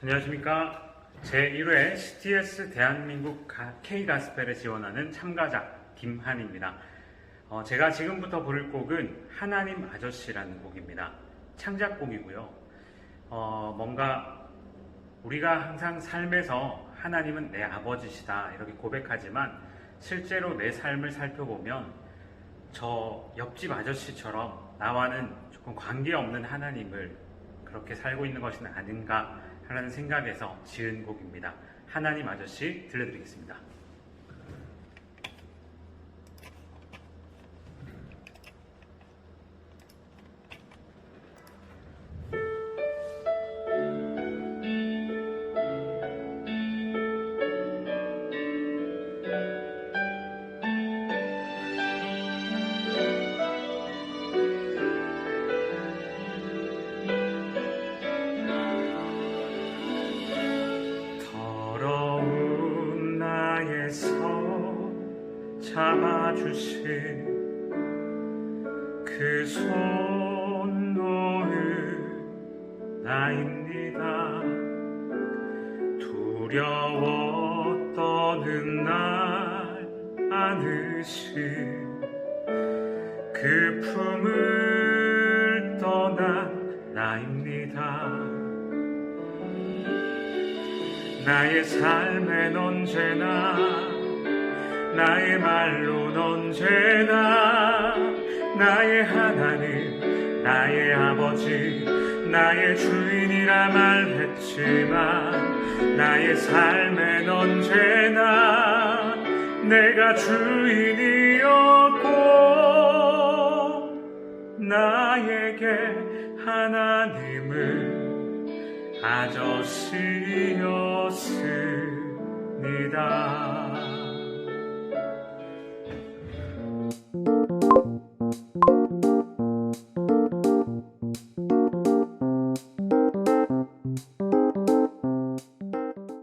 안녕하십니까. 제1회 CTS 대한민국 K가스펠에 지원하는 참가자 김한입니다. 어, 제가 지금부터 부를 곡은 하나님 아저씨라는 곡입니다. 창작곡이고요. 어, 뭔가 우리가 항상 삶에서 하나님은 내 아버지시다 이렇게 고백하지만 실제로 내 삶을 살펴보면 저 옆집 아저씨처럼 나와는 조금 관계없는 하나님을 그렇게 살고 있는 것은 아닌가 하는 생각에서 지은 곡입니다. 하나님 아저씨 들려드리겠습니다. 손 잡아주신 그 손 놓은 나입니다. 두려워 떠는 날 안으신 그 품을 떠난 나입니다 나의 삶엔 언제나 나의 말론 언제나 나의 하나님 나의 아버지 나의 주인이라 말했지만 나의 삶엔 언제나 내가 주인이었고 나에게 하나님은 아저씨였습니다.